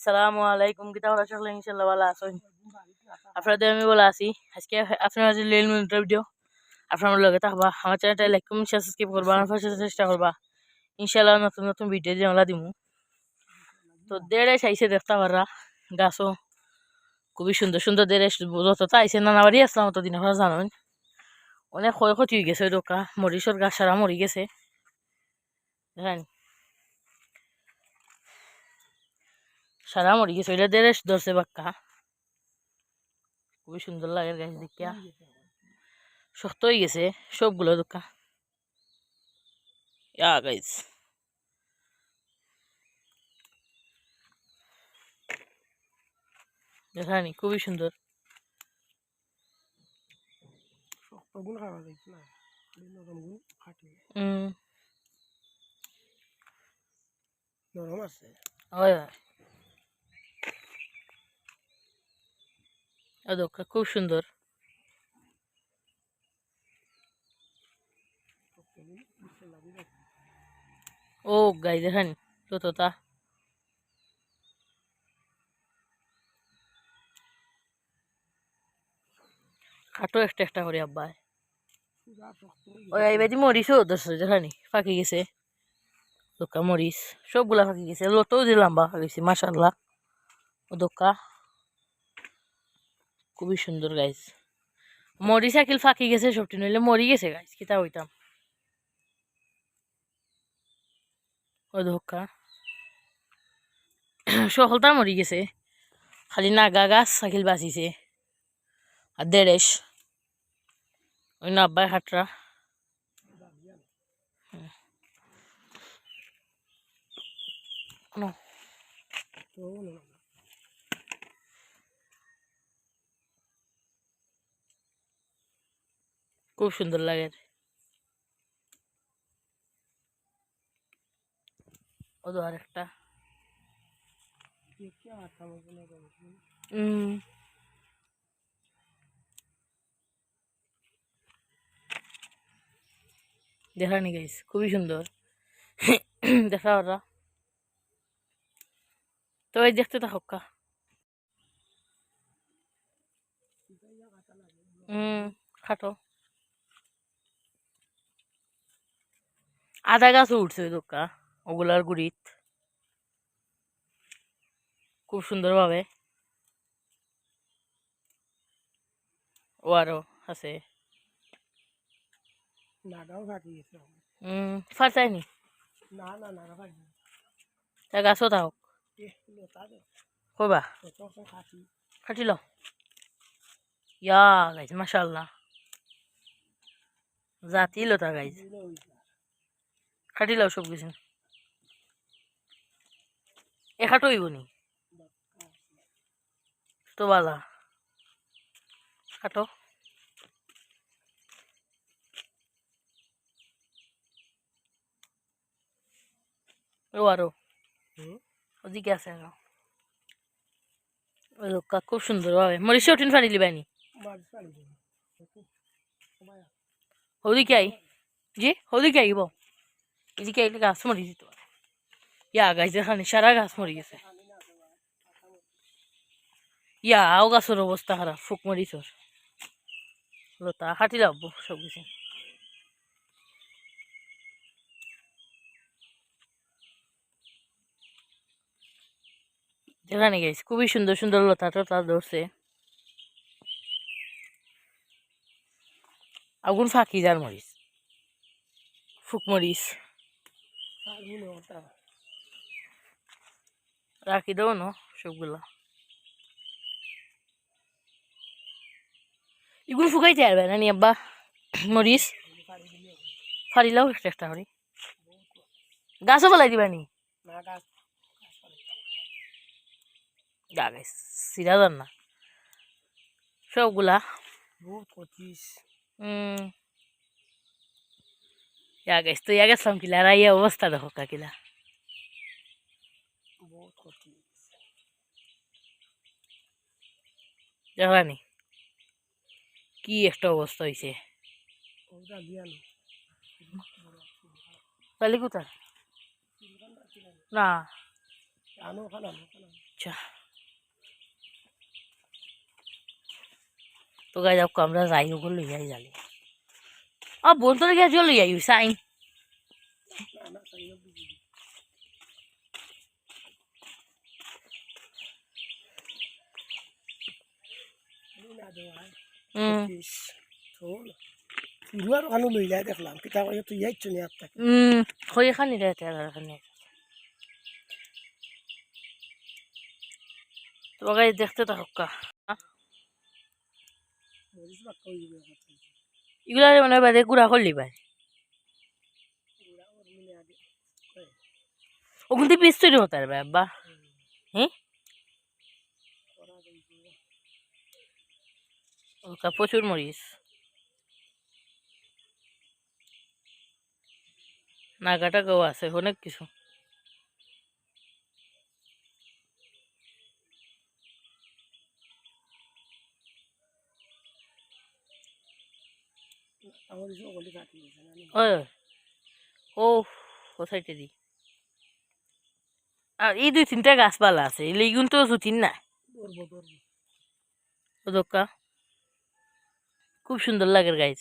আসসালামু আলাইকুম। কিতা ওরা সকলে ইনশাল্লাহ ভালো আছেন। আপনাদের আমি বলে আছি আজকে আপনার যে লেল মিনিটের ভিডিও আপনার লগে থাকবা। আমার চ্যানেলটা লাইক কমেন্ট সাবস্ক্রাইব করবা। আমার চেষ্টা করবা। ইনশাল্লাহ নতুন নতুন ভিডিও দিয়ে আমরা দিমু। তো দেড়ে চাইছে দেখতে পাররা। গাছও খুবই সুন্দর সুন্দর দেড়ে যতটা আইসে নানা বাড়ি আসলাম অতদিন আপনারা জানেন। অনেক ক্ষয়ক্ষতি হয়ে গেছে ওই দোকা মরিচর গাছ সারা মরি গেছে। দেখেন সারা মরি গেছে ওইটা দেড়ে ধরছে বাক্কা। খুবই সুন্দর লাগে গাছ দেখিয়া। শক্ত হয়ে গেছে সবগুলো দোকা। ইয়া গাইজ দেখানি খুবই সুন্দর। খাওয়া না? উম। নরম আছে। হয় হয়। আদোকা খুব সুন্দর। ও গাই দেখানি যতটা খাটো একটা একটা করে আব্বাই ওই আইবাদি মরিচও ধরছে দেখানি, ফাঁকি গেছে। দোকা মরিচ, সবগুলা ফাঁকি গেছে। লতও যে লম্বা গেছে মাসাল্লাহ ও দোকা। খুবই সুন্দর গাইজ মরিচ আকিল ফাঁকি গেছে সবটি, নইলে মরি গেছে গাইজ কিতা হইতাম। ও দোকা সকলটা মরি গেছে। খালি নাগা গাছ আকিল বাঁচিছে। আর দেড়েশ। ওই নব্বাই হাটরা। No. তো নরম খুব সুন্দর লাগে। ও তো দেখানি গাইস, খুবই সুন্দর। দেখা ওরা। তো এই দেখতে থাকুক কা। খাটো। আদা গাছও উঠছে ওই দোকা ওগুলার গুড়িত। খুব সুন্দরভাবে। ও আরও আছে। নাগাও ফাটি গেছে হুম ফারতাইনি না? না নাগা ফাটি তা গাছও কত খাটি। খাটি ল ইয়া গাইজ মাশাল্লাহ জাতি লতা গাইজ। খাটি লাও সব কিছু এ খাটো হইব নি তো বালা। খাটো ও আরও। ওদিকে আছে আরও ওই লোকটা খুব সুন্দর ভাবে। মরিচ উঠিন ফাড়ি লিবানি ওদিকে আই? জি ওদিকে আইব এদিকে আইলে গাছ মরি দিত ইয়া গাছ দেখানি সারা গাছ মরি গেছে। ইয়া, আও গাছের অবস্থা খারাপ ফুক মরিচর লতা, হাঁটি লাগবো সব কিছু দেখানি গাইছে, খুবই সুন্দর সুন্দর লতা টতা ধরছে। আগুন ফাঁকি যার মরিচ ফুক ওটা রাখি দেবো না সবগুলা। এগুলো ফুকাইতে পারবে না নি আব্বা? মরিচ? দিলে ফারিলাও একটা একটা করি। গাছও ফেলাই দিবা নি? সিরা না। সবগুলা। পঁচিশ হুম ইয়া গাইস তো ইয়া গেছিলাম কিলা আর ইয়া অবস্থা দেখো কাকিলা বহুত কি একটা অবস্থা হয়েছে তাহলে কোথায় না। আচ্ছা তো গাই যাও আমরা যাই ওগুলো লই যাই জালি আ বন্ধুরে গিয়ে জল লই যাই সাইন না না তাই না বুঝি না দেওয়া হুম পিস শোন তুই আর কানো লইলা দেখলাম কিতা কই তুই যাইছ নি আর তাকে হুম হই খানি রে তে খানি তো গাই দেখতে থাকো কা মরিস বা কই এগুলা মানে বাদে গুড়া করলি ভাই ওগুলো দিয়ে পিস তৈরি হতে পারবে, আব্বা। হ্যাঁ? ওকা প্রচুর মরিচ। নাগাটা গাও আছে, অনেক কিছু আমার ইসো গলি কাটি দিছে না ওই ও ও সাইডে দি আর এই দুই তিনটা গাছপালা আছে এগুলো তো জুতিন না? দরব দরব ও দোকা। খুব সুন্দর লাগে গাইজ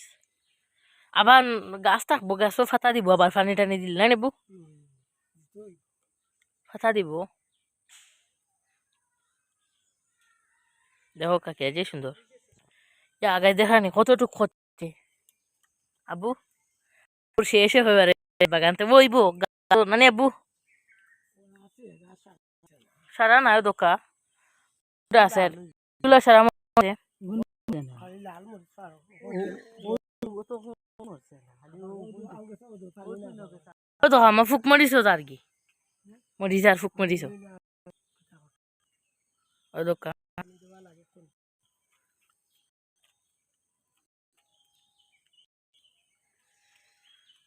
আবার গাছ থাকব গাছও ফাতা দিব আবার পানি টানি দিল না নেবু? ফাতা দিব। দেখো কাকে যে সুন্দর। এ আগায় দেখানি কতটুক আবু শেষে হয়ে পারে বাগানতে বইবো মানে আবু সারা না দোকা আছে তুলা সারা ফুক মরিছ আর কি মরিছ আর ফুক মরিছ ও দোকা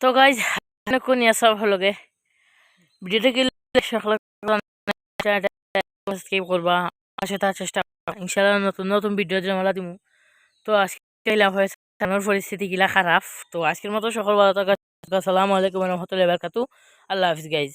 তো গাইজ কোন সব হলো গে ভিডিওটা করবা পাশে থাকার চেষ্টা ইনশাল্লাহ নতুন নতুন ভিডিও জমা দিমু, তো আজকে লাভ হয়েছে আমার পরিস্থিতি গিলা খারাপ তো আজকের মতো সকল ভালো থাকা আসসালামু আলাইকুম রহমতুল্লাহ বারকাতু আল্লাহ হাফিজ গাইজ